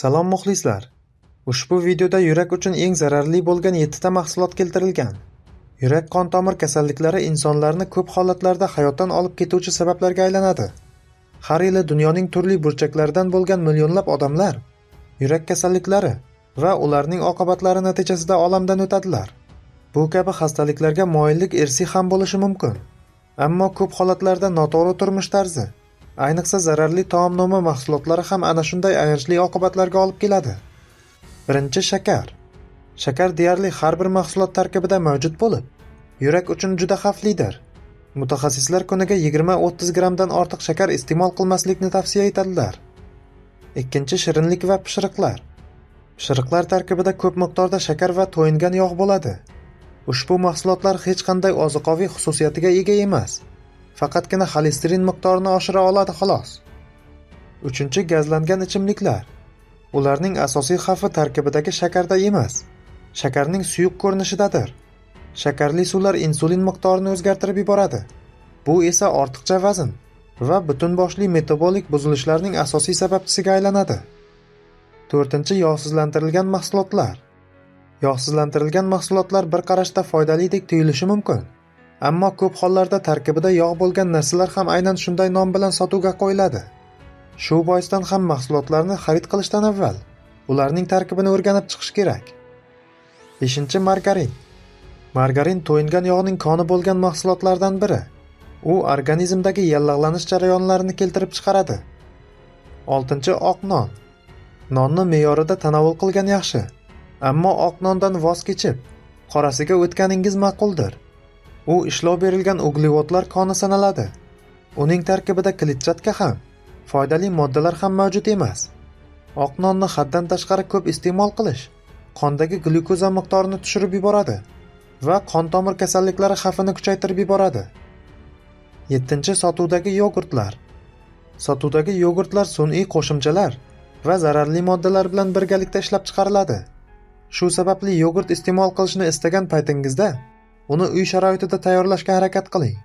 Salom muxlislar! Ushbu videoda yurak uchun eng zararli bo'lgan 7 ta mahsulot keltirilgan. Yurak-qon tomir kasalliklari insonlarni ko'p holatlarda hayotdan olib ketuvchi sabablarga aylanadi. Har yili dunyoning turli burchaklaridan bo'lgan millionlab odamlar yurak kasalliklari va ularning oqibatlari natijasida olamdan o'tadilar. Bu kabi xastaliklarga moyillik irsiy ham bo'lishi mumkin. Ammo ko'p holatlarda noto'g'ri turmush tarzi, ayniqsa zararli taomnoma mahsulotlari ham ana shunday ayanchli oqibatlarga olib keladi. Birinchi shakar. Shakar deyarli har bir mahsulot tarkibida mavjud bo'lib, yurak uchun juda xavflidir. Mutaxassislar kuniga 20-30 grammdan ortiq shakar iste'mol qilmaslikni tavsiya etadilar. Ikkinchi shirinlik va pishiriqlar. Pishiriqlar tarkibida ko'p miqdorda shakar va to'yingan yog' bo'ladi. Ushbu mahsulotlar hech qanday ozuqaviy xususiyatiga ega emas. Faqatgina xolesterin miqdorini oshira oladi xolos. Uchinchi gazlangan ichimliklar. Ularning asosiy xavfi tarkibidagi shakarda emas, shakarning suyuq ko'rinishidadir. Shakarli suvlar insulin miqdorini o'zgartirib yuboradi. Bu esa ortiqcha vazn va butun boshli metabolik buzilishlarning asosiy sababchisiga aylanadi. To'rtinchi yog'sizlantirilgan mahsulotlar. Yog'sizlantirilgan mahsulotlar bir qarashda foydalidek tuyulishi mumkin, ammo ko'p hollarda tarkibida yog' bo'lgan narsalar ham aynan shunday nom bilan sotuvga qo'yiladi. Shu boisdan ham mahsulotlarni xarid qilishdan avval ularning tarkibini o'rganib chiqish kerak. 5-margarin. Margarin to'yingan yog'ning koni bo'lgan mahsulotlardan biri. U organizmdagi yallig'lanish jarayonlarini keltirib chiqaradi. 6-oq non. Nonni me'yorida tanovul qilgan yaxshi, ammo oq nondan voz kechib, qorasiga o'tganingiz ma'quldir. U ishlov berilgan uglevodlar koni sanaladi. Uning tarkibida kletchatka ham, foydali moddalar ham mavjud emas. Oq nonni haddan tashqari ko'p iste'mol qilish qondagi glyukoza miqdorini tushirib yuboradi va qon tomir kasalliklari xavfini kuchaytirib yuboradi. 7. Sotuvdagi yogurtlar. Sotuvdagi yogurtlar sun'iy qo'shimchalar va zararli moddalar bilan birgalikda ishlab chiqariladi. Shu sababli yogurt iste'mol qilishni istagan paytingizda uni uy sharoitida tayyorlashga harakat qiling.